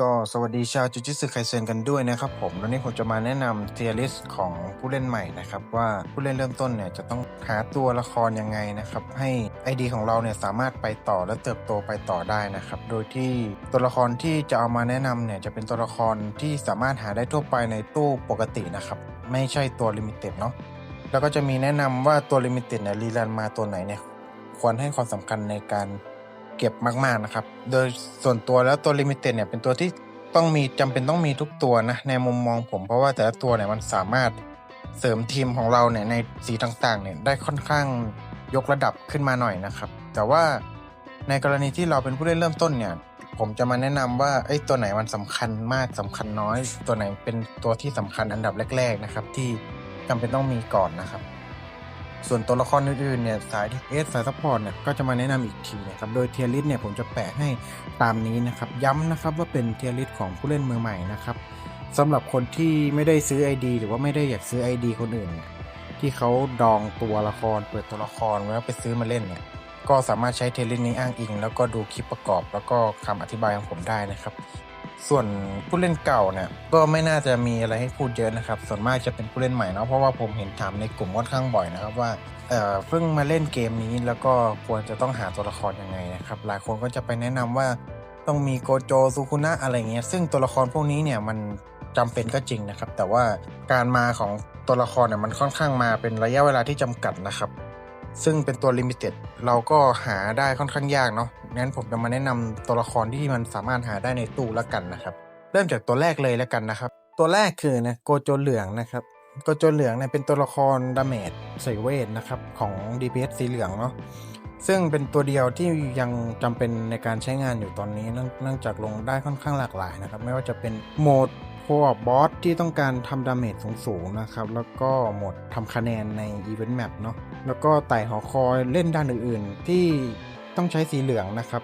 ก็สวัสดีชาวจูจิสึไคเซนกันด้วยนะครับผมวันนี้ผมจะมาแนะนำเทียริสของผู้เล่นใหม่นะครับว่าผู้เล่นเริ่มต้นเนี่ยจะต้องหาตัวละครยังไงนะครับให้ ID ของเราเนี่ยสามารถไปต่อและเติบโตไปต่อได้นะครับโดยที่ตัวละครที่จะเอามาแนะนำเนี่ยจะเป็นตัวละครที่สามารถหาได้ทั่วไปในตู้ปกตินะครับไม่ใช่ตัวลิมิเต็ดเนาะแล้วก็จะมีแนะนำว่าตัวลิมิเต็ดเนี่ยรีรันมาตัวไหนเนี่ยควรให้ความสำคัญในการ เก็บมากๆนะครับ โดยส่วนตัวแล้วตัวลิมิเต็ดเนี่ยเป็นตัวที่ต้องมีจำเป็นต้องมีทุกตัวนะในมุมมองผม เพราะว่าแต่ละตัวเนี่ยมันสามารถเสริมทีมของเราเนี่ยในสีต่างๆเนี่ยได้ค่อนข้างยกระดับขึ้นมาหน่อยนะครับ แต่ว่าในกรณีที่เราเป็นผู้เล่นเริ่มต้นเนี่ยผมจะมาแนะนำว่าไอ้ตัวไหนมันสำคัญมากสำคัญน้อย ตัวไหนเป็นตัวที่สำคัญอันดับแรก ๆนะครับ ที่จำเป็นต้องมีก่อนนะครับ ส่วนตัวละครอื่นๆเนี่ยสายเอสสายซัพพอร์ตเนี่ยก็จะมาแนะนำอีกทีนะครับโดยเทียริสเนี่ยผมจะแปะให้ตามนี้นะครับย้ำนะครับว่าเป็นเทียริสของผู้เล่นมือใหม่นะครับสำหรับคนที่ไม่ได้ซื้อ ID หรือว่าไม่ได้อยากซื้อ ID คนอื่น ที่เขาดองตัวละครเปิดตัวละครแล้วไปซื้อมาเล่นเนี่ยก็สามารถใช้เทยริสนี้อ้างอิง แล้วก็ดูคลิปประกอบ แล้วก็คำอธิบายของผมได้นะครับ ส่วนผู้เล่นเก่าเนี่ยก็ไม่น่าจะมีอะไรให้พูดเยอะนะครับ ส่วนมากจะเป็นผู้เล่นใหม่เนาะเพราะว่าผมเห็นถามในกลุ่มค่อนข้างบ่อยนะครับว่าเอ่อเพิ่งมาเล่นเกมนี้แล้วก็ควรจะต้องหาตัวละครยังไงนะครับหลายคนก็จะไปแนะนำว่าต้องมีโกโจซูคุนะอะไรเงี้ยซึ่งตัวละครพวกนี้เนี่ยมันจำเป็นก็จริงนะครับ แต่ว่าการมาของตัวละครเนี่ยมันค่อนข้างมาเป็นระยะเวลาที่จำกัดนะครับ ซึ่งเป็นตัวลิมิเต็ดเราก็หาได้ค่อนข้างยากเนาะงั้นผมจะมาแนะนำตัวละครที่มันสามารถหาได้ในตู้แล้วกันนะครับ เริ่มจากตัวแรกเลยแล้วกันนะครับ ตัวแรกคือนะโกโจเหลืองนะครับโกโจเหลืองเนี่ยเป็นตัวละครดาเมจใส่เวทนะครับของ DPS สีเหลืองเนาะซึ่งเป็นตัวเดียวที่ยังจำเป็นในการใช้งานอยู่ตอนนี้เนื่องจากลงได้ค่อนข้างหลากหลายนะครับ ไม่ว่าจะเป็นโหมด โคอบบอสที่ต้องการทำดาเมจสูงๆนะครับ แล้วก็หมดทำคะแนนในอีเวนต์แมปเนาะแล้วก็ไต่หอคอยเล่นด้านอื่นๆ ที่ต้องใช้สีเหลืองนะครับ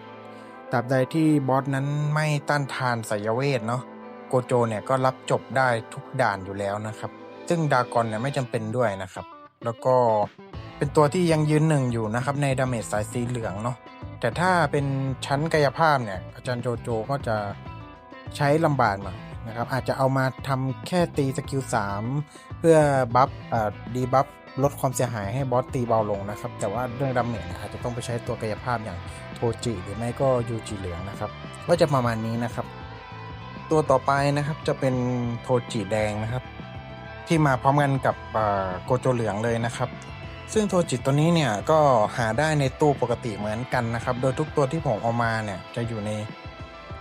ตราบใดที่บอสนั้นไม่ต้านทานสายเวทเนาะโกโจเนี่ยก็รับจบได้ทุกด่านอยู่แล้วนะครับ ซึ่งดากอนเนี่ยไม่จำเป็นด้วยนะครับ แล้วก็เป็นตัวที่ยังยืนหนึ่งอยู่นะครับในดาเมจสายสีเหลืองเนาะแต่ถ้าเป็นชั้นกายภาพเนี่ยอาจารย์โจโจก็จะใช้ลำบากหน่อย นะครับ อาจจะเอามาทำแค่ตีสกิล 3 เพื่อบัฟเอ่อดีบัฟลดความเสียหายให้บอสตีเบาลงนะครับ แต่ว่าเรื่องดาเมจเนี่ยอาจจะต้องไปใช้ตัวกายภาพอย่างโทจิหรือไม่ก็ยูจิเหลืองนะครับ ก็จะประมาณนี้นะครับ ตัวต่อไปนะครับจะเป็นโทจิแดงนะครับ ที่มาพร้อมกันกับโกโจเหลืองเลยนะครับซึ่งโทจิตัวนี้เนี่ยก็หาได้ในตู้ปกติเหมือนกันนะครับ โดยทุกตัวที่ผมเอามาเนี่ยจะอยู่ใน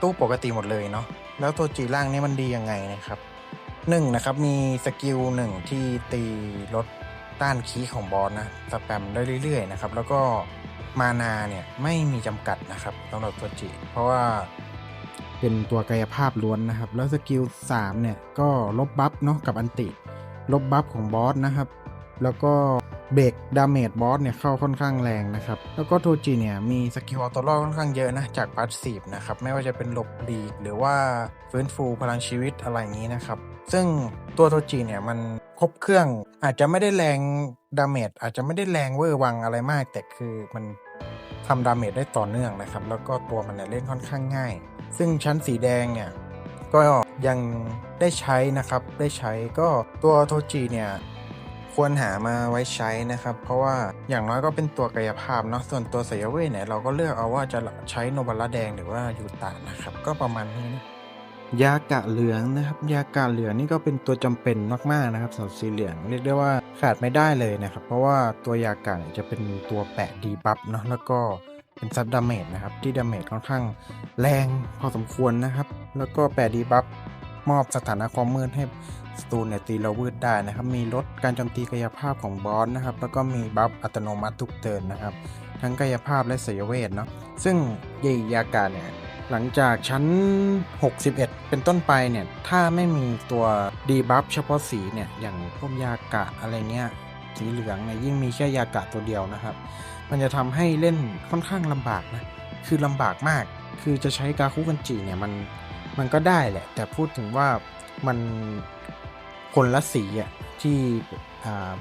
ตู้ปกติหมดเลยเนาะ แล้วโทจิล่างนี่มันดียังไงนะครับหนึ่งนะครับมีสกิลหนึ่งที่ตีลดต้านคีย์ของบอสนะสแปมได้เรื่อยๆนะครับแล้วก็มานาเนี่ยไม่มีจำกัดนะครับสำหรับโทจิ เพราะว่าเป็นตัวกายภาพล้วนนะครับ แล้วสกิล3เนี่ยก็ลบบัฟเนาะกับอันติ ลบบัฟของบอสนะครับ แล้วก็ เบรกดาเมจบอสเนี่ยเข้าค่อนข้างแรงนะครับ แล้วก็โทจิเนี่ยมีสกิลเอาตัวรอดค่อนข้างเยอะนะ จากพาสซีฟนะครับ ไม่ว่าจะเป็นหลบหลีกหรือว่าฟื้นฟูพลังชีวิตอะไรอย่างนี้นะครับ ซึ่งตัวโทจิเนี่ยมันครบเครื่องอาจจะไม่ได้แรงดาเมจอาจจะไม่ได้แรงเวอร์วังอะไรมาก แต่คือมันทำดาเมจได้ต่อเนื่องนะครับ แล้วก็ตัวมันเนี่ยเล่นค่อนข้างง่าย ซึ่งชั้นสีแดงเนี่ยก็ยังได้ใช้นะครับ ได้ใช้ก็ตัวโทจิเนี่ย ควรหามาไว้ใช้นะครับ เพราะว่าอย่างน้อยก็เป็นตัวกายภาพเนาะส่วนตัวสยเวทเนี่ยเราก็เลือกเอาว่าจะใช้โนบาระแดงหรือว่ายูตานะครับ ก็ประมาณนี้นะยากะเหลืองนะครับยากะเหลืองนี่ก็เป็นตัวจำเป็นมากๆนะครับสำหรับสีเหลืองเรียกได้ว่าขาดไม่ได้เลยนะครับ เพราะว่าตัวยากะเนี่ยจะเป็นตัวแปะดีบัฟเนาะแล้วก็เป็นซับดาเมจนะครับที่ดาเมจค่อนข้างแรงพอสมควรนะครับ แล้วก็แปะดีบัฟ มอบสถานะความมืดให้สตูนเนี่ยตีเราวืดได้นะครับ มีลดการโจมตีกายภาพของบอสนะครับ แล้วก็มีบัฟอัตโนมัติทุกเทิร์นนะครับ ทั้งกายภาพและสยเวทเนาะ ซึ่งเยยากาเนี่ยหลังจากชั้น 61 เป็นต้นไปเนี่ย ถ้าไม่มีตัวดีบัฟเฉพาะสีเนี่ย อย่างพวกยากะอะไรเงี้ย สีเหลืองเนี่ยยิ่งมีแค่ยากะตัวเดียวนะครับ มันจะทำให้เล่นค่อนข้างลำบากนะ คือลำบากมาก คือจะใช้กาคุกันจิเนี่ยมัน มันก็ได้แหละ แต่พูดถึงว่ามันคนละสีอะที่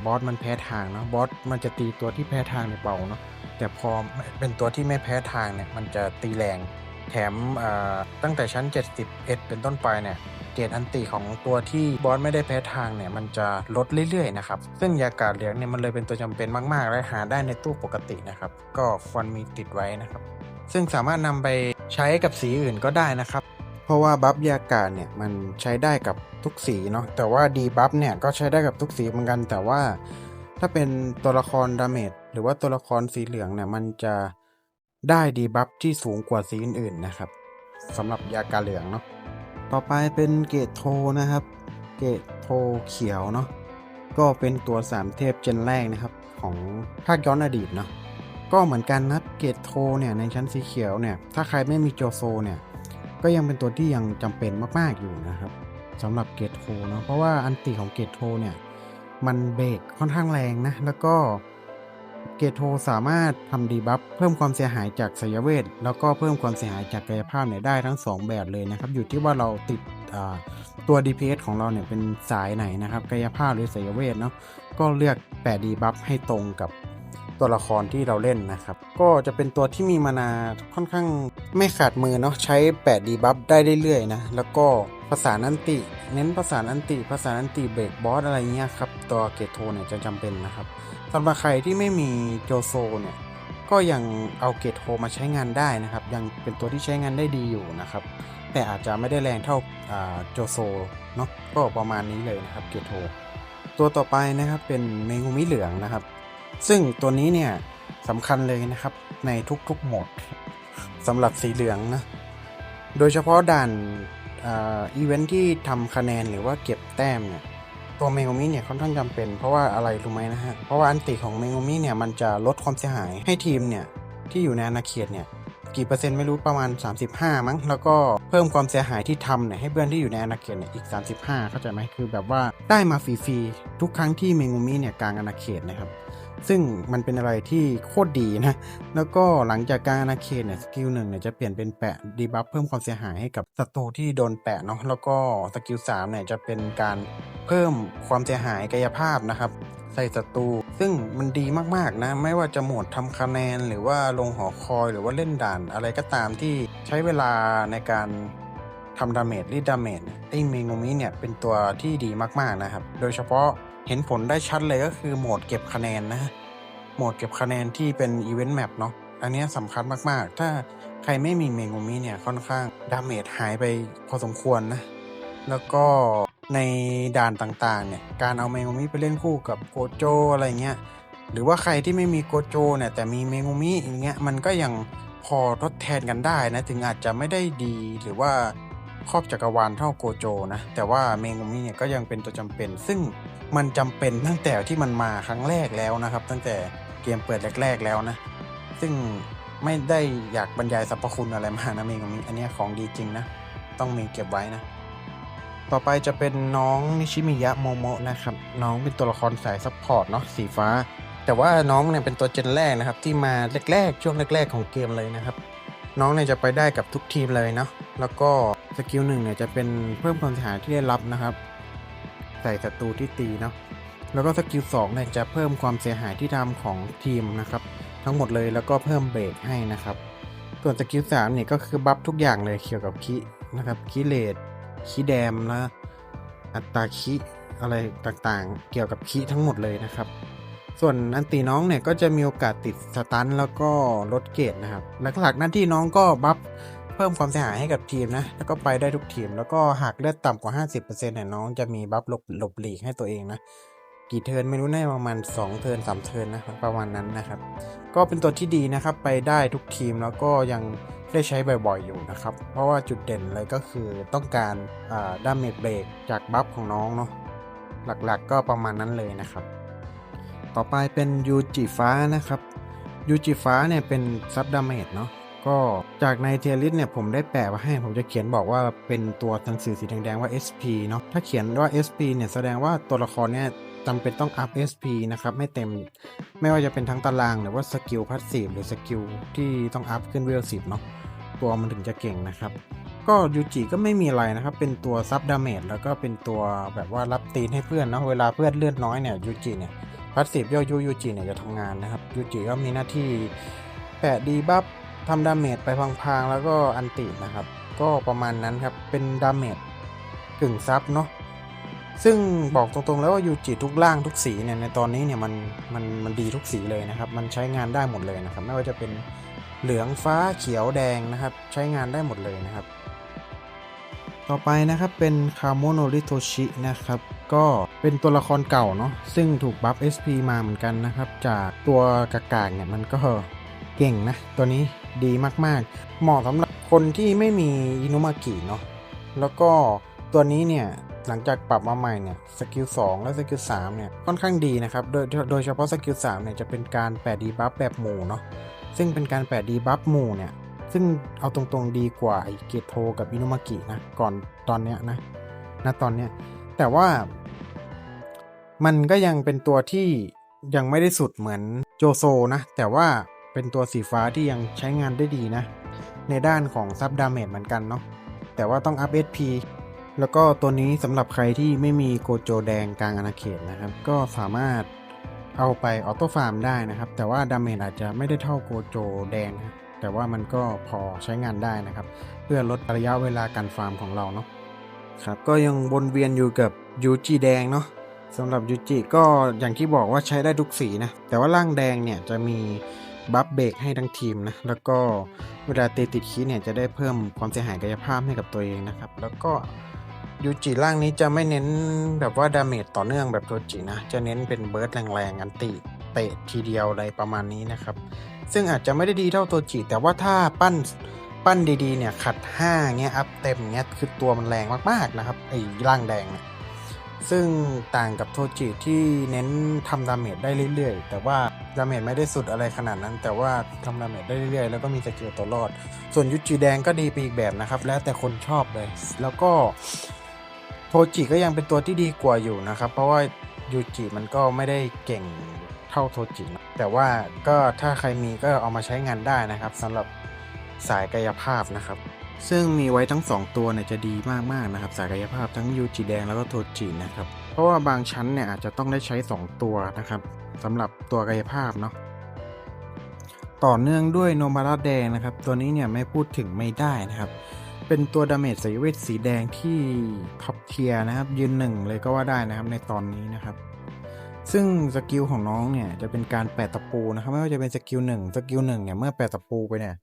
บอสมันแพ้ทางเนาะบอสมันจะตีตัวที่แพ้ทางในเบาเนาะแต่พอเป็นตัวที่ไม่แพ้ทางเนี่ยมันจะตีแรง แถมตั้งแต่ชั้น 71 เป็นต้นไปเนี่ยเกรดอันติของตัวที่บอสไม่ได้แพ้ทางเนี่ยมันจะลดเรื่อยๆนะครับซึ่งยากาศเหลืองเนี่ยมันเลยเป็นตัวจำเป็นมากๆ และหาได้ในตู้ปกตินะครับ ก็ควรมีติดไว้นะครับ ซึ่งสามารถนำไปใช้กับสีอื่นก็ได้นะครับ เพราะว่าบัฟยากาศเนี่ยมันใช้ได้กับทุกสีเนาะแต่ว่าดีบัฟเนี่ยก็ใช้ได้กับทุกสีเหมือนกัน แต่ว่าถ้าเป็นตัวละครดาเมจหรือว่าตัวละครสีเหลืองเนี่ยมันจะได้ดีบัฟที่สูงกว่าสีอื่นๆนะครับสำหรับยากาเหลืองเนาะต่อไปเป็นเกรดโทนะครับ เกรดโทเขียวเนาะก็เป็นตัวสามเทพเจนแรกนะครับ ของภาคย้อนอดีตเนาะก็เหมือนกันนะเกรดโทเนี่ยในชั้นสีเขียวเนี่ยถ้าใครไม่มีโจโซเนี่ย ก็ยังเป็นตัวที่ยังจำเป็นมาก ๆ อยู่นะครับสำหรับเกตโทเนาะเพราะว่าอันติของเกตโทเนี่ย มันเบรกค่อนข้างแรงนะ แล้วก็เกตโทสามารถทำดีบัฟเพิ่มความเสียหายจากสยเวท แล้วก็เพิ่มความเสียหายจากกายภาพเนี่ยได้ทั้ง 2 แบบเลยนะครับ อยู่ที่ว่าเราติดตัว DPS ของเราเนี่ยเป็นสายไหนนะครับ กายภาพหรือสยเวทเนาะก็เลือกแปะดีบัฟให้ตรงกับตัวละครที่เราเล่นนะครับ ก็จะเป็นตัวที่มีมานาค่อนข้าง ไม่ขาดมือเนาะใช้แปดดีบัฟได้เรื่อยๆนะ แล้วก็ภาษานันติ เน้นภาษานันติ ภาษานันติเบรกบอสอะไรเงี้ยครับ ตัวเกตโทเนี่ยจะจำเป็นนะครับสำหรับใครที่ไม่มีโจโซเนี่ยก็ยังเอาเกตโทมาใช้งานได้นะครับ ยังเป็นตัวที่ใช้งานได้ดีอยู่นะครับ แต่อาจจะไม่ได้แรงเท่าอ่าโจโซเนาะก็ประมาณนี้เลยนะครับเกตโทตัวต่อไปนะครับเป็นเมงูมิเหลืองนะครับ ซึ่งตัวนี้เนี่ยสำคัญเลยนะครับในทุกๆโหมด สำหรับสีเหลืองนะ โดยเฉพาะด่านอีเวนท์ที่ทำคะแนนหรือว่าเก็บแต้มเนี่ยตัวเมง u มิเนี่ยค่อนข้างจำเป็นเพราะว่าอะไรรู้ไหมนะฮะ เพราะว่าอันติของเมง u มิเนี่ยมันจะลดความเสียหายให้ทีมเนี่ยที่อยู่ในอาณาเขตเนี่ยกี่เปอร์เซ็นต์ไม่รู้ประมาณ 35 มั้งแล้วก็เพิ่มความเสียหายที่ทำเนี่ยให้เพื่อนที่อยู่ในอาณาเขตเนี่ยอีก 35 เข้าใจไหมคือแบบว่าได้มาฟรีๆทุกครั้งที่เมงูมิเนี่ยกลางอาณาเขตนะครับ ซึ่งมันเป็นอะไรที่โคตรดีนะ แล้วก็หลังจากการอาณาเขตเนี่ยสกิลหนึ่งเนี่ยจะเปลี่ยนเป็นแปะดีบัฟเพิ่มความเสียหายให้กับศัตรูที่โดนแปะเนาะแล้วก็สกิลสามเนี่ยจะเป็นการเพิ่มความเสียหายกายภาพนะครับใส่ศัตรูซึ่งมันดีมากๆนะ ไม่ว่าจะโหมดทำคะแนน หรือว่าลงหอคอยหรือว่าเล่นด่านอะไรก็ตามที่ใช้เวลาในการทำดาเมจรีดดาเมจไอ้เมงูมิเนี่ยเป็นตัวที่ดีมากๆนะครับ โดยเฉพาะ เห็นผลได้ชัดเลยก็คือโหมดเก็บคะแนนนะโหมดเก็บคะแนนที่เป็นอีเวนต์แมปเนาะอันนี้สำคัญมากๆ ถ้าใครไม่มีเมงูมิเนี่ยค่อนข้างดาเมจหายไปพอสมควรนะ แล้วก็ในด่านต่างๆเนี่ยการเอาเมงูมิไปเล่นคู่กับโกโจอะไรเงี้ยหรือว่าใครที่ไม่มีโกโจเนี่ยแต่มีเมงูมิอย่างเงี้ยมันก็ยังพอทดแทนกันได้นะ ถึงอาจจะไม่ได้ดีหรือว่าครอบจักรวาลเท่าโกโจนะ แต่ว่าเมงูมิเนี่ยก็ยังเป็นตัวจำเป็น ซึ่ง มันจำเป็นตั้งแต่ที่มันมาครั้งแรกแล้วนะครับ ตั้งแต่เกมเปิดแรก ๆ แล้วนะ ซึ่งไม่ได้อยากบรรยายสรรพคุณอะไรมานะเมงูมิอันเนี้ยของดีจริงนะ ต้องมีเก็บไว้นะ ต่อไปจะเป็นน้องนิชิมิยะโมโมะนะครับ น้องเป็นตัวละครสายซัพพอร์ตเนาะสีฟ้า แต่ว่าน้องเนี่ยเป็นตัวเจนแรกนะครับ ที่มาแรกๆ ช่วงแรก ๆ ของเกมเลยนะครับ น้องเนี่ยจะไปได้กับทุกทีมเลยเนาะแล้วก็สกิลหนึ่งเนี่ยจะเป็นเพิ่มความเสียหายที่ได้รับนะครับ ส่ศัตรูที่ตีเนาะแล้วก็สกิลสองเนี่ยจะเพิ่มความเสียหายที่ทำของทีมนะครับ ทั้งหมดเลยแล้วก็เพิ่มเบรกให้นะครับ ส่วนสกิลสามเนี่ยก็คือบัฟทุกอย่างเลยเกี่ยวกับคินะครับคิเลดคิแดมและอัตราคิอะไรต่างๆ เกี่ยวกับคิทั้งหมดเลยนะครับ ส่วนอันตีน้องเนี่ยก็จะมีโอกาสติดสตันแล้วก็ลดเกรดนะครับ หลักๆหน้าที่น้องก็บัฟ เพิ่มความเสียหายให้กับทีมนะ แล้วก็ไปได้ทุกทีม แล้วก็หากเลือดต่ำกว่า 50%เนี่ยน้องจะมีบัฟหลบหลบหลีกให้ตัวเองนะกี่เทิร์นไม่รู้แน่ประมาณ 2 เทิร์น3 เทิร์นนะครับประมาณนั้นนะครับ ก็เป็นตัวที่ดีนะครับไปได้ทุกทีมแล้วก็ยังได้ใช้บ่อยๆอยู่นะครับ เพราะว่าจุดเด่นเลยก็คือต้องการดามเมจเบรกจากบัฟของน้องเนาะหลักๆก็ประมาณนั้นเลยนะครับ ต่อไปเป็นยูจิฟ้านะครับยูจิฟ้าเนี่ยเป็นซับดาเมจเนาะ ก็จากในเทียริสเนี่ยผมได้แปะไว้ให้ผมจะเขียนบอกว่าเป็นตัวหนังสือสีแดงๆว่า SP เนาะถ้าเขียนว่า SP เนี่ยแสดงว่าตัวละครเนี่ยจำเป็นต้องอัพ SP นะครับไม่เต็มไม่ว่าจะเป็นทั้งตารางหรือว่าสกิลพัสซีฟหรือสกิลที่ต้องอัพขึ้นเวลสิบเนาะตัวมันถึงจะเก่งนะครับ ก็ยูจิก็ไม่มีอะไรนะครับ เป็นตัวซับดาเมจแล้วก็เป็นตัวแบบว่ารับตีนให้เพื่อนเนาะเวลาเพื่อนเลือดน้อยเนี่ยยูจิเนี่ยพัสซีฟย่อยูยูจิเนี่ยจะทำงานนะครับยูจิก็มีหน้าที่แปะดีบัฟ ทำดาเมจไปพลางๆ แล้วก็อันตินะครับ ก็ประมาณนั้นครับ เป็นดาเมจกึ่งซับเนาะซึ่งบอกตรงๆแล้วว่ายูจิทุกร่างทุกสีเนี่ยในตอนนี้เนี่ยมันมันมันดีทุกสีเลยนะครับ มันใช้งานได้หมดเลยนะครับ ไม่ว่าจะเป็นเหลืองฟ้าเขียวแดงนะครับ ใช้งานได้หมดเลยนะครับ ต่อไปนะครับเป็นคาโมโนริโทชินะครับ ก็เป็นตัวละครเก่าเนาะซึ่งถูกบัฟ SP มาเหมือนกันนะครับ จากตัวกากากเนี่ยมันก็เก่งนะตัวนี้ ดีมากๆ เหมาะสำหรับคนที่ไม่มีอินุมากิเนาะแล้วก็ตัวนี้เนี่ยหลังจากปรับมาใหม่เนี่ยสกิล2และสกิล3เนี่ยค่อนข้างดีนะครับ โดยโดยเฉพาะสกิล3เนี่ยจะเป็นการแปะดีบัฟแบบหมู่เนาะซึ่งเป็นการแปะดีบัฟหมู่เนี่ยซึ่งเอาตรงๆดีกว่าไอเกโทกับอินุมากินะก่อนตอนเนี้ยนะณตอนเนี้ยแต่ว่า มันก็ยังเป็นตัวที่ยังไม่ได้สุดเหมือนโจโซนะ แต่ว่า เป็นตัวสีฟ้าที่ยังใช้งานได้ดีนะ ในด้านของซับดาเมจเหมือนกันเนาะแต่ว่าต้องอัพ SP แล้วก็ตัวนี้สำหรับใครที่ไม่มีโกโจแดงกลางอาณาเขตนะครับ ก็สามารถเอาไปออโต้ฟาร์มได้นะครับ แต่ว่าดาเมจอาจจะไม่ได้เท่าโกโจแดงนะแต่ว่ามันก็พอใช้งานได้นะครับ เพื่อลดระยะเวลาการฟาร์มของเราเนาะครับก็ยังวนเวียนอยู่กับยูจิแดงเนาะสำหรับยูจิก็อย่างที่บอกว่าใช้ได้ทุกสีนะแต่ว่าร่างแดงเนี่ยจะมี บัฟเบรกให้ทั้งทีมนะ แล้วก็เวลาเตีติดคีย์เนี่ยจะได้เพิ่มความเสียหายกายภาพให้กับตัวเองนะครับ แล้วก็ยูจิร่างนี้จะไม่เน้นแบบว่าดาเมจต่อเนื่องแบบโทจินะ จะเน้นเป็นเบิร์ดแรงๆอันติเตะทีเดียวอะไรประมาณนี้นะครับ ซึ่งอาจจะไม่ได้ดีเท่าตัวจิ แต่ว่าถ้าปั้นปั้นดีๆเนี่ยขัด5เงี้ยอัพเต็มเงี้ยคือตัวมันแรงมากๆนะครับไอ้ร่างแดงเนี่ย ซึ่งต่างกับโทจิที่เน้นทำดาเมจได้เรื่อยๆ แต่ว่าดาเมจไม่ได้สุดอะไรขนาดนั้น แต่ว่าทำดาเมจได้เรื่อยๆ แล้วก็มีสกิลตัวรอด ส่วนยุจิแดงก็ดีไปอีกแบบนะครับ แล้วแต่คนชอบเลย แล้วก็โทจิก็ยังเป็นตัวที่ดีกว่าอยู่นะครับ เพราะว่ายูจิมันก็ไม่ได้เก่งเท่าโทจิแต่ว่าก็ถ้าใครมีก็เอามาใช้งานได้นะครับสำหรับสายกายภาพนะครับ ซึ่งมีไว้ทั้ง 2 ตัวเนี่ยจะดีมากๆนะครับสายกยภาพทั้งยูจิแดงแล้วก็โทจินะครับ เพราะว่าบางชั้นเนี่ยอาจจะต้องได้ใช้ 2 ตัวนะครับสำหรับตัวกายภาพเนาะต่อเนื่องด้วยโนมาราแดงนะครับ ตัวนี้เนี่ยไม่พูดถึงไม่ได้นะครับ เป็นตัวดาเมจสายเวทสีแดงที่ท็อปเทียนะครับยืนหนึ่งเลยก็ว่าได้นะครับในตอนนี้นะครับ ซึ่งสกิลของน้องเนี่ยจะเป็นการแปะตะปูนะครับไม่ว่าจะเป็นสกิลหนึ่งสกิลหนึ่งเนี่ยเมื่อแปะตะปูไปเนี่ย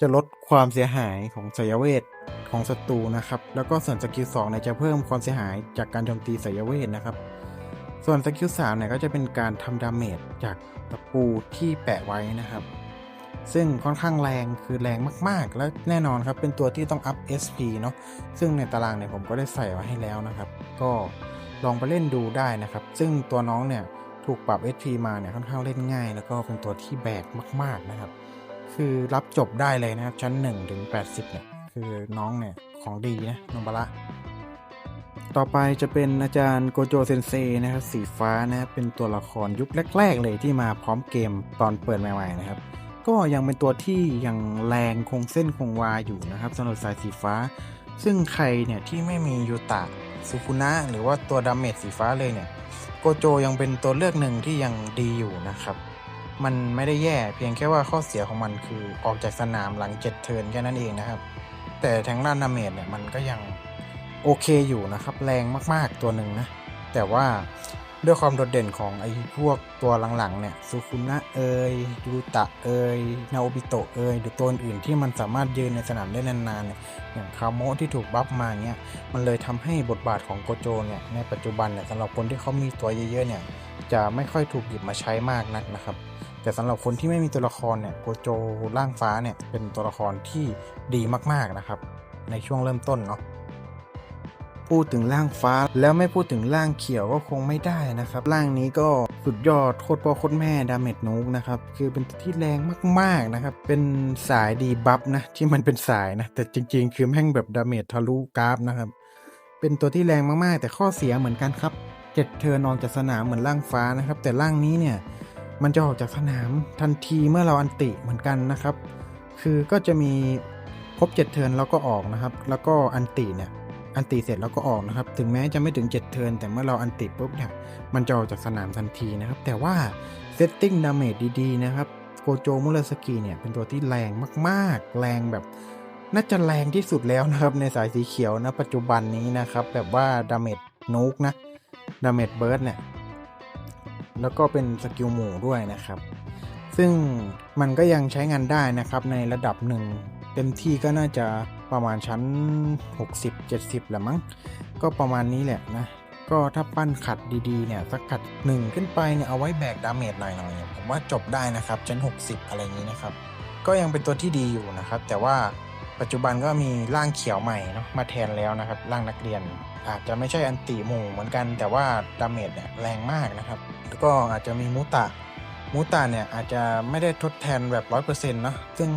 จะลดความเสียหายของสายเวทของศัตรูนะครับ แล้วก็ส่วนสกิล2เนี่ยจะเพิ่มความเสียหายจากการโจมตีสายเวทนะครับ ส่วนสกิล3เนี่ยก็จะเป็นการทำดาเมจจากตะปูที่แปะไว้นะครับ ซึ่งค่อนข้างแรงคือแรงมากๆ และแน่นอนครับเป็นตัวที่ต้องอัพ SP เนาะซึ่งในตารางเนี่ยผมก็ได้ใส่ไว้ให้แล้วนะครับ ก็ลองไปเล่นดูได้นะครับ ซึ่งตัวน้องเนี่ยถูกปรับ SP มาเนี่ยค่อนข้างเล่นง่าย แล้วก็เป็นตัวที่แบกมาก ๆนะครับ คือรับจบได้เลยนะครับ ชั้น1ถึง80 เนี่ย คือน้องเนี่ย ของดีนะนมบะละ ต่อไปจะเป็นอาจารย์โกโจเซนเซนะครับ สีฟ้านะครับเป็นตัวละครยุคแรก ๆ เลยที่มาพร้อมเกมตอนเปิดใหม่ๆนะครับก็ยังเป็นตัวที่ยังแรงคงเส้นคงวาอยู่นะครับสำหรับสายสีฟ้า ซึ่งใครเนี่ยที่ไม่มียูตะสุคุนะหรือว่าตัวดาเมจสีฟ้าเลยเนี่ยโกโจยังเป็นตัวเลือกหนึ่งที่ยังดีอยู่นะครับ มันไม่ได้แย่เพียงแค่ว่าข้อเสียของมันคือออกจากสนามหลังเจ็ดเทิร์นแค่นั้นเองนะครับ แต่แทงด้านดาเมจเนี่ยมันก็ยังโอเคอยู่นะครับ แรงมากๆตัวหนึ่งนะ แต่ว่าด้วยความโดดเด่นของไอ้พวกตัวหลังๆเนี่ยซูคุนะเอยยูตะเอยนาโอบิโตะเอยหรือตัวอื่นที่มันสามารถยืนในสนามได้นานๆเนี่ยอย่างคาโมะที่ถูกบัฟมาเนี่ยมันเลยทำให้บทบาทของโกโจเนี่ยในปัจจุบันเนี่ยสำหรับคนที่เขามีตัวเยอะๆเนี่ย จะไม่ค่อยถูกหยิบมาใช้มากนักนะครับ แต่สำหรับคนที่ไม่มีตัวละครเนี่ยโกโจร่างฟ้าเนี่ยเป็นตัวละครที่ดีมากๆนะครับ ในช่วงเริ่มต้นเนาะพูดถึงร่างฟ้าแล้วไม่พูดถึงร่างเขียวก็คงไม่ได้นะครับร่างนี้ก็สุดยอดโคตรพ่อโคตรแม่ดาเมจนูกนะครับคือเป็นตัวที่แรงมากๆนะครับ เป็นสายดีบัฟนะที่มันเป็นสายนะแต่จริง ๆ คือแม่งแบบดาเมจทะลุกราฟนะครับ เป็นตัวที่แรงมากๆ แต่ข้อเสียเหมือนกันครับ เจ็ดเทิร์นออกจากสนามเหมือนร่างฟ้านะครับ แต่ร่างนี้เนี่ยมันจะออกจากสนามทันทีเมื่อเราอันติเหมือนกันนะครับ คือก็จะมีครบ7เทิร์นแล้วก็ออกนะครับ แล้วก็อันติเนี่ยอันติเสร็จแล้วก็ออกนะครับ ถึงแม้จะไม่ถึง 7 เทิร์นแต่เมื่อเราอันติปุ๊บเนี่ยมันจะออกจากสนามทันทีนะครับ แต่ว่าเซตติ้งดาเมจดีๆนะครับโกโจมุราสกิเนี่ยเป็นตัวที่แรงมากๆ แรงแบบน่าจะแรงที่สุดแล้วนะครับในสายสีเขียวนะปัจจุบันนี้นะครับ แบบว่าดาเมจนูกนะ ดาเมจเบิร์ดเนี่ยแล้วก็เป็นสกิลหมู่ด้วยนะครับ ซึ่งมันก็ยังใช้งานได้นะครับในระดับหนึ่งเต็มที่ก็น่าจะประมาณชั้น 60-70แหละมั้ง ก็ประมาณนี้แหละนะ ก็ถ้าปั้นขัดดีๆเนี่ยสักขัดหนึ่งขึ้นไปเนี่ยเอาไว้แบกดาเมจหน่อยๆผมว่าจบได้นะครับชั้น 60 อะไรอย่างนี้นะครับ ก็ยังเป็นตัวที่ดีอยู่นะครับ แต่ว่าปัจจุบันก็มีร่างเขียวใหม่เนาะมาแทนแล้วนะครับร่างนักเรียน อาจจะไม่ใช่อันติหมู่เหมือนกันแต่ว่าดาเมจเนี่ยแรงมากนะครับ แล้วก็อาจจะมีมูตะมูตะเนี่ยอาจจะไม่ได้ทดแทนแบบร้อยเปอร์เซ็นต์เนาะซึ่ง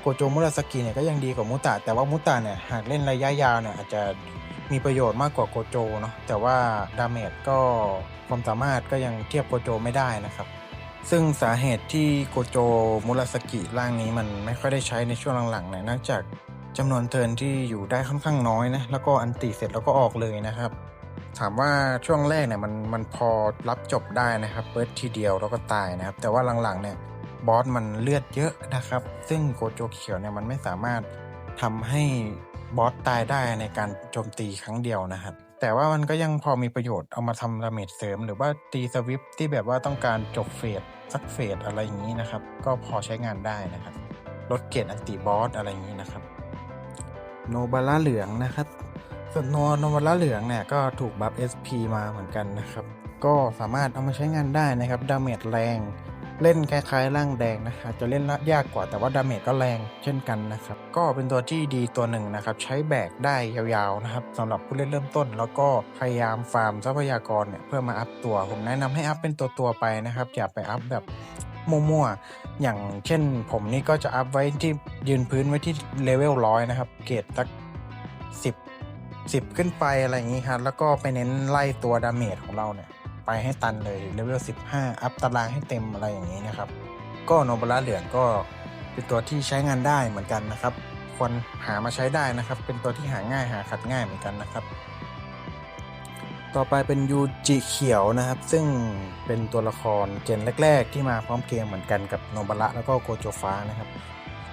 โกโจมุราสกิเนี่ยก็ยังดีกว่ามูตะแต่ว่ามูตะเนี่ยหากเล่นระยะยาวเนี่ยอาจจะมีประโยชน์มากกว่าโกโจเนาะแต่ว่าดาเมจก็ความสามารถก็ยังเทียบโกโจไม่ได้นะครับซึ่งสาเหตุที่โกโจมุราสกิร่างนี้มันไม่ค่อยได้ใช้ในช่วงหลังๆเนี่ยนื่องจาก จำนวนเทิร์นที่อยู่ได้ค่อนข้างน้อยนะแล้วก็อันติเสร็จแล้วก็ออกเลยนะครับ ถามว่าช่วงแรกเนี่ยมันมันพอรับจบได้นะครับเปิดทีเดียวแล้วก็ตายนะครับ แต่ว่าหลังๆเนี่ยบอสมันเลือดเยอะนะครับ ซึ่งโกโจเขียวเนี่ยมันไม่สามารถทำให้บอสตายได้ในการโจมตีครั้งเดียวนะครับ แต่ว่ามันก็ยังพอมีประโยชน์เอามาทำดาเมจเสริม หรือว่าตีสวิปที่แบบว่าต้องการจบเฟสสักเฟสอะไรอย่างนี้นะครับ ก็พอใช้งานได้นะครับ ลดเกรดอันติบอสอะไรอย่างนี้นะครับ โนบาร่าเหลืองนะครับส่วนโนโนบาร่าเหลืองเนี่ยก็ถูกบัฟ SP มาเหมือนกันนะครับ ก็สามารถเอามาใช้งานได้นะครับดาเมจแรงเล่นคล้ายๆร่างแดงนะครับจะเล่นยากกว่าแต่ว่าดาเมจก็แรงเช่นกันนะครับ ก็เป็นตัวที่ดีตัวหนึ่งนะครับ ใช้แบกได้ยาวๆนะครับสำหรับผู้เล่นเริ่มต้น แล้วก็พยายามฟาร์มทรัพยากรเนี่ยเพื่อมาอัพตัว ผมแนะนำให้อัพเป็นตัวตัวๆไปนะครับอย่าไปอัพแบบ มั่วๆ อย่างเช่นผมนี่ก็จะอัพไว้ที่ยืนพื้นไว้ที่เลเวลร้อยนะครับ เกรดสักสิบสิบขึ้นไปอะไรอย่างนี้ครับแล้วก็ไปเน้นไล่ตัวดาเมจของเราเนี่ย ไปให้ตันเลยเลเวล15อัพตารางให้เต็มอะไรอย่างนี้นะครับ ก็โนบาร่าเหลืองก็เป็นตัวที่ใช้งานได้เหมือนกันนะครับ ควรหามาใช้ได้นะครับ เป็นตัวที่หาง่ายหาขัดง่ายเหมือนกันนะครับ ต่อไปเป็นยูจิเขียวนะครับ ซึ่งเป็นตัวละครเจนแรก ๆ ที่มาพร้อมเกมเหมือนกันกับโนบาระแล้วก็โกโจฟ้านะครับ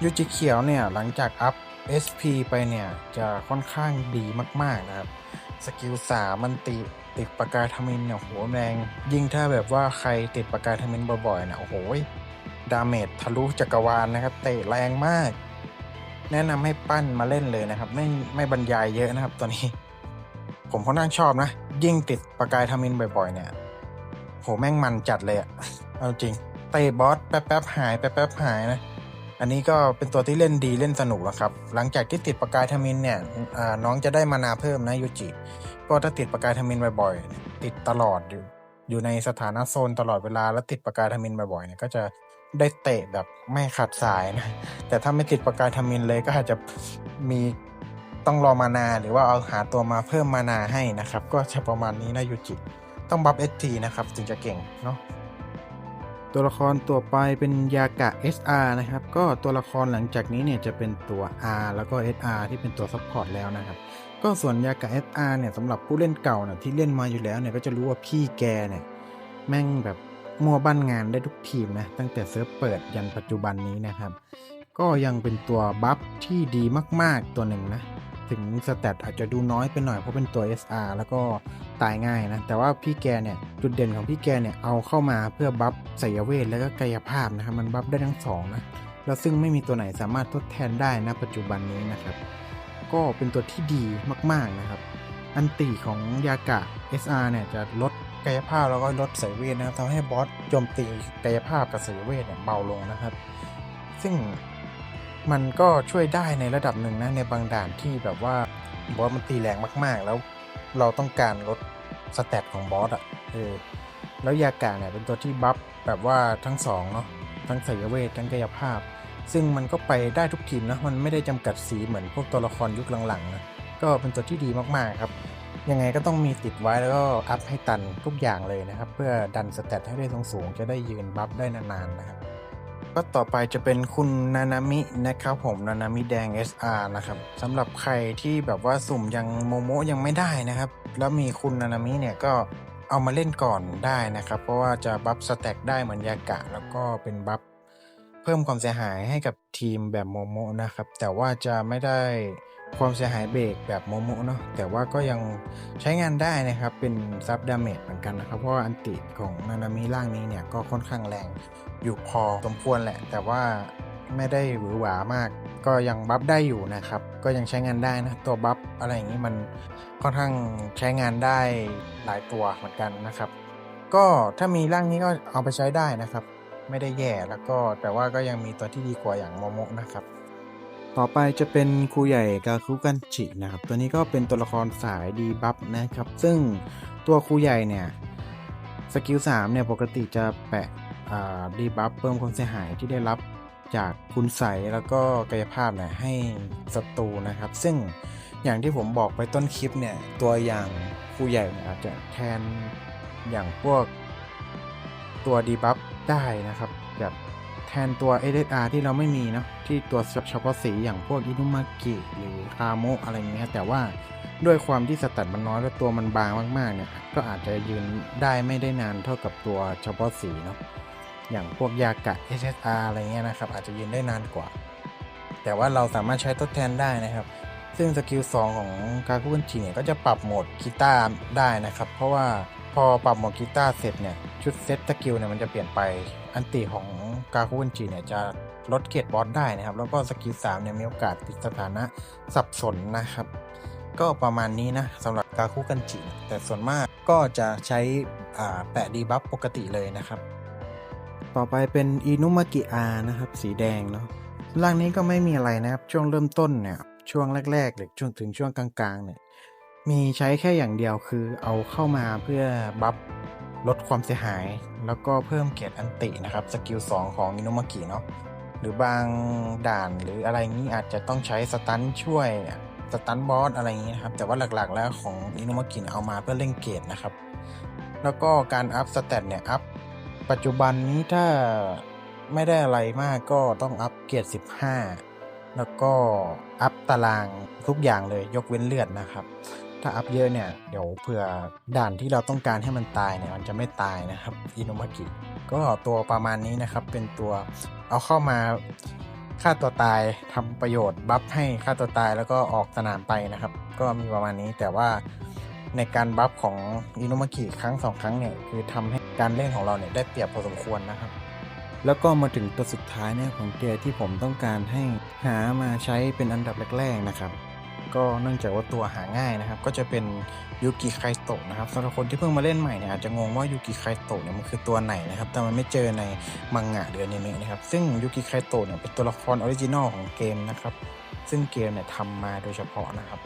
ยูจิเขียวเนี่ยหลังจากอัพ SP ไปเนี่ยจะค่อนข้างดีมาก ๆ นะครับ สกิลสามันติติดปากกาทมินเนี่ยโหแรงยิ่งถ้าแบบว่าใครติดปากกาทมินบ่อยๆเนี่ยโอ้โหดาเมจทะลุจักรวาลนะครับ เตะแรงมาก แนะนำให้ปั้นมาเล่นเลยนะครับ ไม่ไม่บรรยายเยอะนะครับตัวนี้ ผมค่อนข้างชอบนะ ยิ่งติดปากกายทมินบ่อยๆ เนี่ย โหแม่งมันจัดเลยอะเอาจริงเตะบอสแป๊บๆหายแป๊บๆหายนะ อันนี้ก็เป็นตัวที่เล่นดีเล่นสนุกแล้วครับ หลังจากที่ติดปากกายทมินเนี่ยน้องจะได้มานาเพิ่มนะยูจิก็ถ้าติดปากกายทมินบ่อยๆ ติดตลอดอยู่อยู่ในสถานะโซนตลอดเวลาแล้วติดปากกายทมินบ่อยๆเนี่ยก็จะได้เตะแบบไม่ขาดสายนะ แต่ถ้าไม่ติดปากกายทมินเลยก็อาจจะมี ต้องรอมานาหรือว่าเอาหาตัวมาเพิ่มมานาให้นะครับ ก็จะประมาณนี้นะยูจิต้องบัฟเอทีนะครับถึงจะเก่งเนาะตัวละครตัวไปเป็นยากะ SR นะครับ ก็ตัวละครหลังจากนี้เนี่ยจะเป็นตัว R แล้วก็ SR ที่เป็นตัวซัพพอร์ตแล้วนะครับ ก็ส่วนยากะ SR เนี่ยสำหรับผู้เล่นเก่าเนี่ยที่เล่นมาอยู่แล้วเนี่ยก็จะรู้ว่าพี่แกเนี่ยแม่งแบบมั่วบ้านงานได้ทุกทีมนะตั้งแต่เซิร์ฟเปิดยันปัจจุบันนี้นะครับ ก็ยังเป็นตัวบัฟที่ดีมาก ๆตัวหนึ่งนะ ถึงสแตทอาจจะดูน้อยไปหน่อยเพราะเป็นตัว SR แล้วก็ตายง่ายนะ แต่ว่าพี่แกเนี่ย จุดเด่นของพี่แกเนี่ยเอาเข้ามาเพื่อบัฟสายเวทแล้วก็กายภาพนะครับมันบัฟได้ทั้งสองนะแล้วซึ่งไม่มีตัวไหนสามารถทดแทนได้นะปัจจุบันนี้นะครับ ก็เป็นตัวที่ดีมากๆนะครับ อันติของยากะ SR เนี่ยจะลดกายภาพแล้วก็ลดสายเวทนะครับทำให้บอสโจมตีกายภาพกับสายเวทเนี่ยเบาลงนะครับ ซึ่ง มันก็ช่วยได้ในระดับหนึ่งนะในบางด่านที่แบบว่าบอสมันตีแรงมาก ๆ แล้วเราต้องการลดสแตทของบอสอะเออแล้วยากาเนี่ยเป็นตัวที่บัฟแบบว่าทั้งสองเนาะทั้งสายเวททั้งกายภาพ ซึ่งมันก็ไปได้ทุกทีมนะมันไม่ได้จำกัดสีเหมือนพวกตัวละครยุคหลังๆนะก็เป็นตัวที่ดีมากๆครับยังไงก็ต้องมีติดไว้แล้วก็อัพให้ตันทุกอย่างเลยนะครับ เพื่อดันสแตทให้ได้สูงๆจะได้ยืนบัฟได้นานๆนะครับ ก็ต่อไปจะเป็นคุณนานามินะครับผมนานามิแดง SR นะครับสำหรับใครที่แบบว่าสุ่มยังโมโมยังไม่ได้นะครับ แล้วมีคุณนานามิเนี่ยก็เอามาเล่นก่อนได้นะครับ เพราะว่าจะบัฟสแต็กได้เหมือนยากะ แล้วก็เป็นบัฟเพิ่มความเสียหายให้กับทีมแบบโมโมนะครับ แต่ว่าจะไม่ได้ความเสียหายเบรกแบบโมโมเนาะแต่ว่าก็ยังใช้งานได้นะครับเป็นซับดาเมจเหมือนกันนะครับ เพราะว่าอันติของนานามิร่างนี้เนี่ยก็ค่อนข้างแรง อยู่พอสมควรแหละ แต่ว่าไม่ได้หวือหวามาก ก็ยังบัฟได้อยู่นะครับ ก็ยังใช้งานได้นะ ตัวบัฟอะไรอย่างนี้มันค่อนข้างใช้งานได้หลายตัวเหมือนกันนะครับ ก็ถ้ามีร่างนี้ก็เอาไปใช้ได้นะครับ ไม่ได้แย่แล้วก็แต่ว่าก็ยังมีตัวที่ดีกว่าอย่างโมโมะนะครับต่อไปจะเป็นครูใหญ่กาคุกันจินะครับ ตัวนี้ก็เป็นตัวละครสายดีบัฟนะครับ ซึ่งตัวครูใหญ่เนี่ย สกิล3เนี่ยปกติจะแปะ ดีบัฟเพิ่มความเสียหายที่ได้รับจากคุณใสแล้วก็กายภาพเนี่ยให้ศัตรูนะครับ ซึ่งอย่างที่ผมบอกไปต้นคลิปเนี่ย ตัวอย่างครูใหญ่อาจจะแทนอย่างพวกตัวดีบัฟได้นะครับ แบบแทนตัว SSR ที่เราไม่มีเนาะที่ตัวเฉพาะสีอย่างพวกอินุมากิหรือคาโมอะไรเงี้ยแต่ว่าด้วยความที่สตัดมันน้อยและตัวมันบางมากๆเนี่ยก็อาจจะยืนได้ไม่ได้นานเท่ากับตัวเฉพาะสีเนาะ อย่างพวกยากะ SSR อะไรเงี้ยนะครับ อาจจะยืนได้นานกว่า แต่ว่าเราสามารถใช้ทดแทนได้นะครับ ซึ่งสกิล2ของกาคุกันจิเนี่ยก็จะปรับโหมดกีตาร์ได้นะครับ เพราะว่าพอปรับโหมดกีตาร์เสร็จเนี่ยชุดเซตสกิลเนี่ยมันจะเปลี่ยนไปอันติของกาคุกันจิเนี่ยจะลดเกรดบอสได้นะครับ แล้วก็สกิล3เนี่ยมีโอกาสติดสถานะสับสนนะครับ ก็ประมาณนี้นะสำหรับกาคุกันจิ แต่ส่วนมากก็จะใช้แปะดีบัฟปกติเลยนะครับ ต่อไปเป็นอินุมากิอานะครับ สีแดงเนาะร่างนี้ก็ไม่มีอะไรนะครับ ช่วงเริ่มต้นเนี่ย ช่วงแรกๆหรือช่วงถึงช่วงกลางๆเนี่ย มีใช้แค่อย่างเดียวคือเอาเข้ามาเพื่อบัฟลดความเสียหาย แล้วก็เพิ่มเกียรติอันตินะครับ สกิล 2 ของอินุมากิเนาะ หรือบางด่านหรืออะไรงี้อาจจะต้องใช้สตันช่วยสตันบอสอะไรอย่างนี้นะครับ แต่ว่าหลักๆ แล้วของอินุมากิเอามาเพื่อเล่นเกรดนะครับ แล้วก็การอัพสเตตเนี่ยอัพ ปัจจุบันนี้ถ้าไม่ได้อะไรมากก็ต้องอัพเกียรติ15 แล้วก็อัพตารางทุกอย่างเลยยกเว้นเลือดนะครับ ถ้าอัพเยอะเนี่ยเดี๋ยวเผื่อด่านที่เราต้องการให้มันตายเนี่ยมันจะไม่ตายนะครับอินุมากิก็ตัวประมาณนี้นะครับเป็นตัวเอาเข้ามาฆ่าตัวตายทำประโยชน์บัฟให้ฆ่าตัวตายแล้วก็ออกสนามไปนะครับ ก็มีประมาณนี้แต่ว่า ในการบัฟของอินุมากิครั้งสองครั้งเนี่ยคือทำให้การเล่นของเราเนี่ยได้เปรียบพอสมควรนะครับ แล้วก็มาถึงตัวสุดท้ายเนี่ยของเกมที่ผมต้องการให้หามาใช้เป็นอันดับแรกๆนะครับ ก็เนื่องจากว่าตัวหาง่ายนะครับ ก็จะเป็นยูกิไคโตะนะครับสำหรับคนที่เพิ่งมาเล่นใหม่เนี่ยอาจจะงงว่ายูกิไคโตะเนี่ยมันคือตัวไหนนะครับ แต่มันไม่เจอในมังงะหรืออนิเมะนะครับ ซึ่งยูกิไคโตะเนี่ยเป็นตัวละครออริจินอลของเกมนะครับ ซึ่งเกมเนี่ยทำมาโดยเฉพาะนะครับ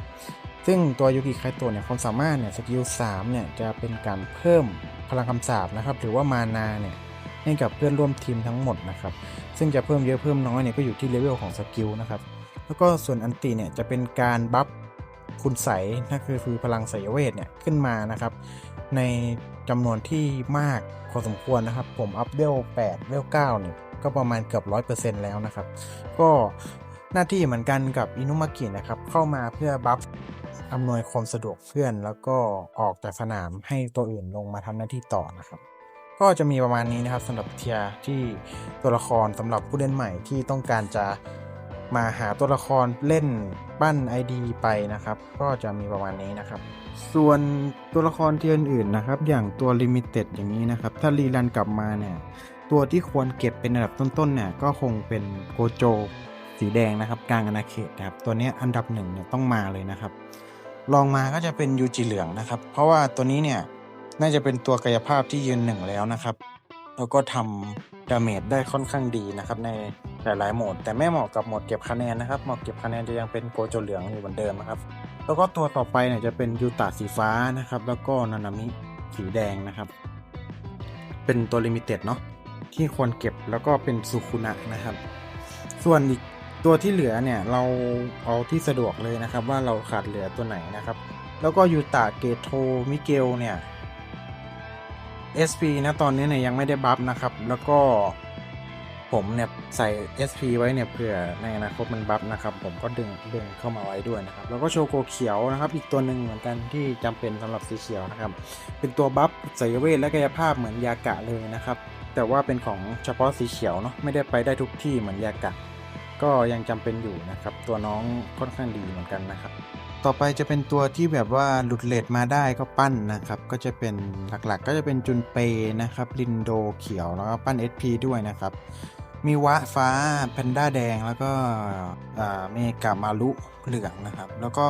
ซึ่งตัวยูกิไคโตะเนี่ยความสามารถเนี่ยสกิล3เนี่ยจะเป็นการเพิ่มพลังคำสาปนะครับ หรือว่ามานาเนี่ยให้กับเพื่อนร่วมทีมทั้งหมดนะครับ ซึ่งจะเพิ่มเยอะเพิ่มน้อยเนี่ยก็อยู่ที่เลเวลของสกิลนะครับ แล้วก็ส่วนอันติเนี่ยจะเป็นการบัฟคุณใสนั่นคือคือพลังสายเวทเนี่ยขึ้นมานะครับ ในจำนวนที่มากพอสมควรนะครับ ผมอัพเวล8เวล9เนี่ยก็ประมาณเกือบ 100%แล้วนะครับ ก็หน้าที่เหมือนกันกับอินุมากินะครับ เข้ามาเพื่อบัฟ อำนวยความสะดวกเพื่อน แล้วก็ออกจากสนามให้ตัวอื่นลงมาทำหน้าที่ต่อนะครับ ก็จะมีประมาณนี้นะครับสำหรับเทียที่ตัวละครสำหรับผู้เล่นใหม่ที่ต้องการจะมาหาตัวละครเล่นปั้น ID ไปนะครับ ก็จะมีประมาณนี้นะครับ ส่วนตัวละครเทียอื่นๆนะครับ อย่างตัวลิมิเต็ดอย่างนี้นะครับ ถ้ารีรันกลับมาเนี่ย ตัวที่ควรเก็บเป็นอันดับต้นๆเนี่ยก็คงเป็นโกโจสีแดงนะครับกลางอาณาเขตนะครับ ตัวนี้อันดับหนึ่งเนี่ยต้องมาเลยนะครับ ลองมาก็จะเป็นยูจิเหลืองนะครับ เพราะว่าตัวนี้เนี่ยน่าจะเป็นตัวกายภาพที่ยืนหนึ่งแล้วนะครับ แล้วก็ทำดาเมจได้ค่อนข้างดีนะครับในหลายๆโหมด แต่ไม่เหมาะกับโหมดเก็บคะแนนนะครับโหมดเก็บคะแนนจะยังเป็นโกโจเหลืองอยู่เหมือนเดิมนะครับ แล้วก็ตัวต่อไปเนี่ยจะเป็นยูตาสีฟ้านะครับ แล้วก็นานามิสีแดงนะครับ เป็นตัวลิมิเต็ดเนาะที่ควรเก็บแล้วก็เป็นสุคุนะนะครับ ส่วนอีก ตัวที่เหลือเนี่ยเราเอาที่สะดวกเลยนะครับ ว่าเราขาดเหลือตัวไหนนะครับ แล้วก็ยูตาเกโทมิเกลเนี่ย SP นะตอนนี้เนี่ยยังไม่ได้บัฟนะครับ แล้วก็ผมเนี่ยใส่ SP ไว้เนี่ยเผื่อในอนาคตมันบัฟนะครับ ผมก็ดึงดึงเข้ามาไว้ด้วยนะครับ แล้วก็โชโกเขียวนะครับ อีกตัวหนึ่งเหมือนกันที่จำเป็นสำหรับสีเขียวนะครับ เป็นตัวบัฟสายเวทและกายภาพเหมือนยากะเลยนะครับแแต่ว่าเป็นของเฉพาะสีเขียวเนาะไม่ได้ไปได้ทุกที่เหมือนยากะ ก็ยังจำเป็นอยู่นะครับ ตัวน้องค่อนข้างดีเหมือนกันนะครับ ต่อไปจะเป็นตัวที่แบบว่าหลุดเลทมาได้ก็ปั้นนะครับ ก็จะเป็นหลักๆ ก็จะเป็นจุนเปนะครับลินโดเขียวแล้วก็ปั้น SP ด้วยนะครับ มีวะฟ้าแพนด้าแดงแล้วก็เมกามารุเหลืองนะครับ แล้วก็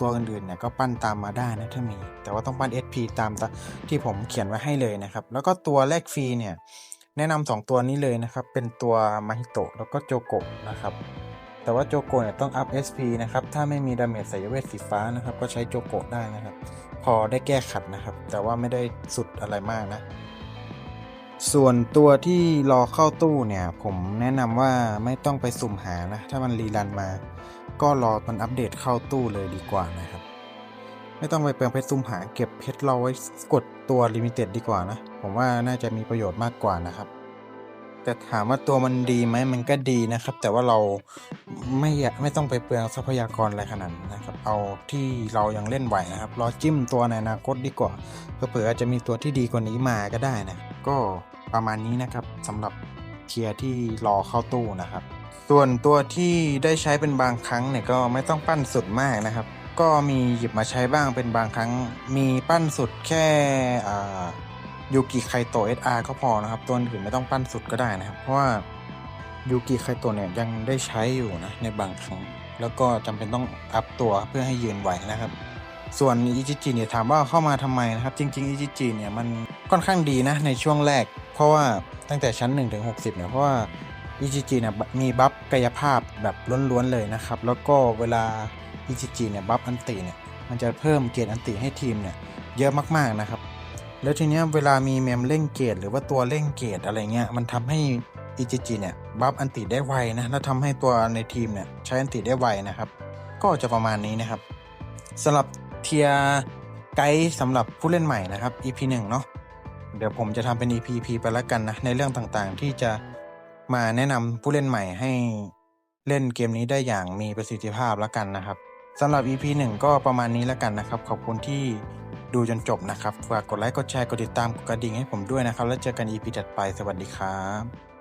ตัวอื่นๆเนี่ยก็ปั้นตามมาได้นะถ้ามี แต่ว่าต้องปั้น SP ตามที่ผมเขียนไว้ให้เลยนะครับ แล้วก็ตัวแรกฟรีเนี่ย แนะนำสองตัวนี้เลยนะครับ เป็นตัวมาฮิโตะแล้วก็โจโกะนะครับ แต่ว่าโจโกะเนี่ยต้องอัพ SP นะครับ ถ้าไม่มีดาเมจสายเวทสีฟ้านะครับ ก็ใช้โจโกะได้นะครับ พอได้แก้ขัดนะครับ แต่ว่าไม่ได้สุดอะไรมากนะ ส่วนตัวที่รอเข้าตู้เนี่ย ผมแนะนำว่าไม่ต้องไปสุ่มหานะ ถ้ามันรีรันมา ก็รอมันอัปเดตเข้าตู้เลยดีกว่านะครับ ไม่ต้องไปเปลืองเพชรซุ่มหาเก็บเพชรเราไว้กดตัวลิมิเต็ดดีกว่านะ ผมว่าน่าจะมีประโยชน์มากกว่านะครับ แต่ถามว่าตัวมันดีไหมมันก็ดีนะครับ แต่ว่าเราไม่ไม่ต้องไปเปลืองทรัพยากรอะไรขนาดนนะครับ เอาที่เรายังเล่นไหวนะครับรอจิ้มตัวในอนาคตดีกว่าเผื่ออาจจะมีตัวที่ดีกว่านี้มาก็ได้นะก็ประมาณนี้นะครับสำหรับเทียที่รอเข้าตู้นะครับ ส่วนตัวที่ได้ใช้เป็นบางครั้งเนี่ยก็ไม่ต้องปั้นสุดมากนะครับ ก็มีหยิบมาใช้บ้างเป็นบางครั้ง มีปั้นสุดแค่ ยูกิไคโตะ SR ก็พอนะครับ ตัวอื่นไม่ต้องปั้นสุดก็ได้นะครับ เพราะว่ายูกิไคโตะเนี่ยยังได้ใช้อยู่นะในบางครั้ง แล้วก็จำเป็นต้องอัพตัวเพื่อให้ยืนไหวนะครับ ส่วนอิจิจิเนี่ยถามว่าเข้ามาทำไมนะครับ จริง ๆอิจิจิเนี่ยมันค่อนข้างดีนะในช่วงแรก เพราะว่าตั้งแต่ชั้น1ถึง60เนี่ยเพราะว่าอิจิจิเนี่ยมีบัฟกายภาพแบบล้วนๆเลยนะครับ แล้วก็เวลาอิจิจิเนี่ยบัฟอันติเนี่ยมันจะเพิ่มเกรดอันติให้ทีมเนี่ยเยอะมากๆนะครับ แล้วทีเนี้ยเวลามีเมมเร่งเกรดหรือว่าตัวเร่งเกรดอะไรเงี้ยมันทำให้อิจิจิเนี่ยบัฟอันติได้ไวนะแล้วทำให้ตัวในทีมเนี่ยใช้อันติได้ไวนะครับ ก็จะประมาณนี้นะครับสำหรับเทียไกด์สำหรับผู้เล่นใหม่นะครับ EP 1เนาะเดี๋ยวผมจะทำเป็น EP EP ไปแล้วกันนะในเรื่องต่างๆ ที่จะมาแนะนำผู้เล่นใหม่ให้เล่นเกมนี้ได้อย่างมีประสิทธิภาพแล้วกันนะครับสำหรับ EP 1ก็ประมาณนี้แล้วกันนะครับ ขอบคุณที่ ดูจนจบนะครับ ฝากกดไลค์ กดแชร์ กดติดตามกดกระดิ่งให้ผมด้วยนะครับ แล้วเจอกัน EP ถัดไป สวัสดีครับ